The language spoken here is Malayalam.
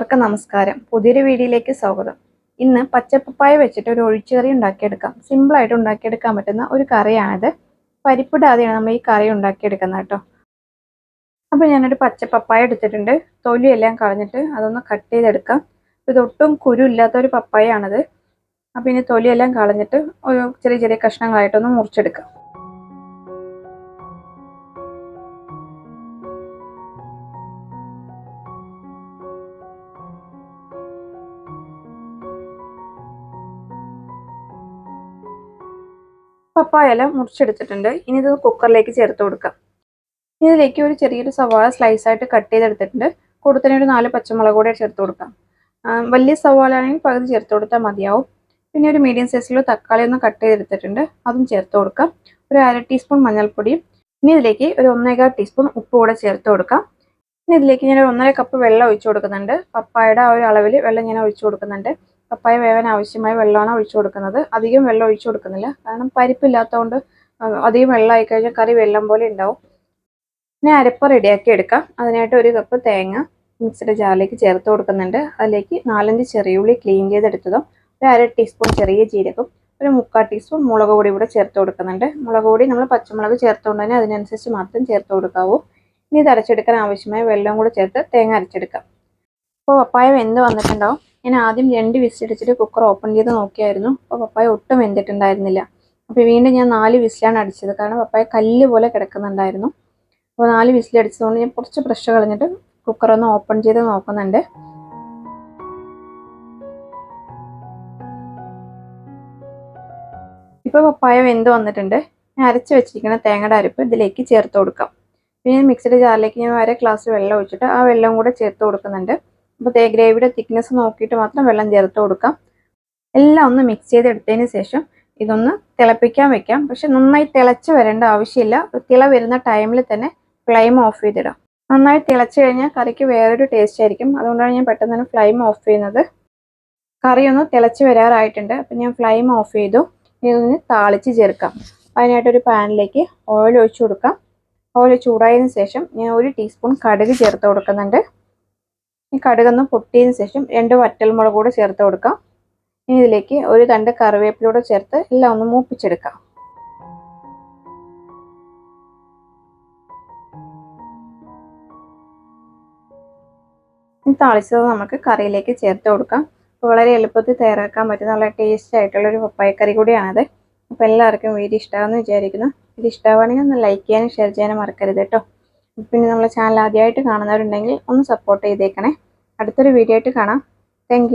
എല്ലാവർക്കും നമസ്കാരം. പുതിയൊരു വീഡിയോയിലേക്ക് സ്വാഗതം. ഇന്ന് പച്ചപ്പപ്പായ വെച്ചിട്ട് ഒരു ഒഴിച്ചുകറി ഉണ്ടാക്കിയെടുക്കാം. സിമ്പിളായിട്ട് ഉണ്ടാക്കിയെടുക്കാൻ പറ്റുന്ന ഒരു കറിയാണിത്. പരിപ്പിടാതെയാണ് നമ്മൾ ഈ കറി ഉണ്ടാക്കിയെടുക്കുന്നത് കേട്ടോ. അപ്പോൾ ഞാനൊരു പച്ചപ്പപ്പായ എടുത്തിട്ടുണ്ട്. തൊലിയെല്ലാം കളഞ്ഞിട്ട് അതൊന്ന് കട്ട് ചെയ്തെടുക്കാം. ഇതൊട്ടും കുരു ഇല്ലാത്ത ഒരു പപ്പായാണിത് അപ്പോൾ ഇനി തൊലിയെല്ലാം കളഞ്ഞിട്ട് ഒരു ചെറിയ ചെറിയ കഷ്ണങ്ങളായിട്ടൊന്ന് മുറിച്ചെടുക്കാം. പപ്പായ മുറിച്ചെടുത്തിട്ടുണ്ട്. ഇനി ഇത് കുക്കറിലേക്ക് ചേർത്ത് കൊടുക്കാം. ഇതിലേക്ക് ഒരു ചെറിയൊരു സവാള സ്ലൈസ് ആയിട്ട് കട്ട് ചെയ്തെടുത്തിട്ടുണ്ട്. കൂടെ ഒരു നാല് പച്ചമുളക് കൂടെ ചേർത്ത് കൊടുക്കാം. വലിയ സവാള ആണെങ്കിൽ പകുതി ചേർത്ത് കൊടുത്താൽ മതിയാവും. പിന്നെ ഒരു മീഡിയം സൈസിൽ തക്കാളി ഒന്ന് കട്ട് ചെയ്തെടുത്തിട്ടുണ്ട്. അതും ചേർത്ത് കൊടുക്കാം. ഒരു അര ടീസ്പൂൺ മഞ്ഞൾപ്പൊടിയും ഇനി ഇതിലേക്ക് ഒരു ഒന്നേകാൽ ടീസ്പൂൺ ഉപ്പ് കൂടെ ചേർത്ത് കൊടുക്കാം. ഇനി ഇതിലേക്ക് ഞാൻ ഒരു ഒന്നര കപ്പ് വെള്ളം ഒഴിച്ചു കൊടുക്കുന്നുണ്ട്. പപ്പായുടെ ആ ഒരു അളവിൽ വെള്ളം ഞാൻ ഒഴിച്ചു കൊടുക്കുന്നുണ്ട്. പപ്പായ വേവാൻ ആവശ്യമായ വെള്ളമാണ് ഒഴിച്ചു കൊടുക്കുന്നത്. അധികം വെള്ളം ഒഴിച്ചു കൊടുക്കുന്നില്ല. കാരണം പരിപ്പില്ലാത്തതുകൊണ്ട് അധികം വെള്ളമായി കഴിഞ്ഞാൽ കറി വെള്ളം പോലെ ഉണ്ടാവും. ഇനി അരപ്പ് റെഡിയാക്കി എടുക്കാം. അതിനായിട്ട് ഒരു കപ്പ് തേങ്ങ മിക്സിയുടെ ജാറിലേക്ക് ചേർത്ത് കൊടുക്കുന്നുണ്ട്. അതിലേക്ക് നാലഞ്ച് ചെറിയുള്ളി ക്ലീൻ ചെയ്തെടുത്തതും ഒരു അര ടീസ്പൂൺ ചെറിയ ജീരകം ഒരു മുക്കാൽ ടീസ്പൂൺ മുളക് പൊടി കൂടെ ചേർത്ത് കൊടുക്കുന്നുണ്ട്. മുളക് പൊടി നമ്മൾ പച്ചമുളക് ചേർത്തുകൊണ്ട് തന്നെ അതിനനുസരിച്ച് മാത്രം ചേർത്ത് കൊടുക്കാവൂ. ഇനി ഇത് അരച്ചെടുക്കാൻ ആവശ്യമായ വെള്ളം കൂടെ ചേർത്ത് തേങ്ങ അരച്ചെടുക്കാം. അപ്പോൾ പപ്പായ വെന്ത് വന്നിട്ടുണ്ടാവും. ഞാൻ ആദ്യം രണ്ട് വിസിലടിച്ചിട്ട് കുക്കർ ഓപ്പൺ ചെയ്ത് നോക്കിയായിരുന്നു. അപ്പോൾ പപ്പായ ഒട്ടും വെന്തിട്ടുണ്ടായിരുന്നില്ല. അപ്പോൾ വീണ്ടും ഞാൻ നാല് വിസിലാണ് അടിച്ചത്. കാരണം പപ്പായ കല്ല് പോലെ കിടക്കുന്നുണ്ടായിരുന്നു. അപ്പോൾ നാല് വിസിലടിച്ചതുകൊണ്ട് ഞാൻ കുറച്ച് പ്രഷർ കളഞ്ഞിട്ട് കുക്കർ ഒന്ന് ഓപ്പൺ ചെയ്ത് നോക്കുന്നുണ്ട്. ഇപ്പോൾ പപ്പായ വെന്ത് വന്നിട്ടുണ്ട്. ഞാൻ അരച്ച് വെച്ചിരിക്കുന്ന തേങ്ങയുടെ അരപ്പ് ഇതിലേക്ക് ചേർത്ത് കൊടുക്കാം. പിന്നെ മിക്സിയുടെ ജാറിലേക്ക് ഞാൻ അര ഗ്ലാസ് വെള്ളം ഒഴിച്ചിട്ട് ആ വെള്ളം കൂടെ ചേർത്ത് കൊടുക്കുന്നുണ്ട്. അപ്പോൾ ഗ്രേവിയുടെ തിക്നെസ് നോക്കിയിട്ട് മാത്രം വെള്ളം ചേർത്ത് കൊടുക്കാം. എല്ലാം ഒന്ന് മിക്സ് ചെയ്തെടുത്തതിന് ശേഷം ഇതൊന്ന് തിളപ്പിക്കാൻ വെക്കാം. പക്ഷെ നന്നായി തിളച്ച് വരേണ്ട ആവശ്യമില്ല. തിള വരുന്ന ടൈമിൽ തന്നെ ഫ്ലെയിം ഓഫ് ചെയ്തിടാം. നന്നായി തിളച്ച് കഴിഞ്ഞാൽ കറിക്ക് വേറൊരു ടേസ്റ്റ് ആയിരിക്കും. അതുകൊണ്ടാണ് ഞാൻ പെട്ടെന്ന് തന്നെ ഫ്ലെയിം ഓഫ് ചെയ്യുന്നത്. കറി ഒന്ന് തിളച്ച് വരാറായിട്ടുണ്ട്. അപ്പം ഞാൻ ഫ്ലെയിം ഓഫ് ചെയ്തു. ഇതൊന്ന് താളിച്ച് ചേർക്കാം. അതിനായിട്ടൊരു പാനിലേക്ക് ഓയിൽ ഒഴിച്ചു കൊടുക്കാം. ഓയിൽ ചൂടായതിനു ശേഷം ഞാൻ ഒരു ടീസ്പൂൺ കടുക് ചേർത്ത് കൊടുക്കുന്നുണ്ട്. ഈ കടുകൊന്ന് പൊട്ടിയതിന് ശേഷം രണ്ട് വറ്റൽമുളക് കൂടെ ചേർത്ത് കൊടുക്കാം. ഇനി ഇതിലേക്ക് ഒരു തണ്ട് കറിവേപ്പിലൂടെ ചേർത്ത് എല്ലാം ഒന്ന് മൂപ്പിച്ചെടുക്കാം. താളിച്ചത് നമുക്ക് കറിയിലേക്ക് ചേർത്ത് കൊടുക്കാം. വളരെ എളുപ്പത്തിൽ തയ്യാറാക്കാൻ പറ്റുന്ന നല്ല ടേസ്റ്റ് ആയിട്ടുള്ള ഒരു പപ്പായക്കറി കൂടിയാണത്. അപ്പോൾ എല്ലാവർക്കും വീഡിയോ ഇഷ്ടമാണെന്ന് വിചാരിക്കുന്നു. ഇത് ഇഷ്ടമാണെങ്കിൽ ഒന്ന് ലൈക്ക് ചെയ്യാനും ഷെയർ ചെയ്യാനും മറക്കരുത് കേട്ടോ. പിന്നെ നമ്മളെ ചാനൽ ആദ്യമായിട്ട് കാണുന്നവരുണ്ടെങ്കിൽ ഒന്ന് സപ്പോർട്ട് ചെയ്തേക്കണേ. അടുത്തൊരു വീഡിയോ ആയിട്ട് കാണാം. താങ്ക്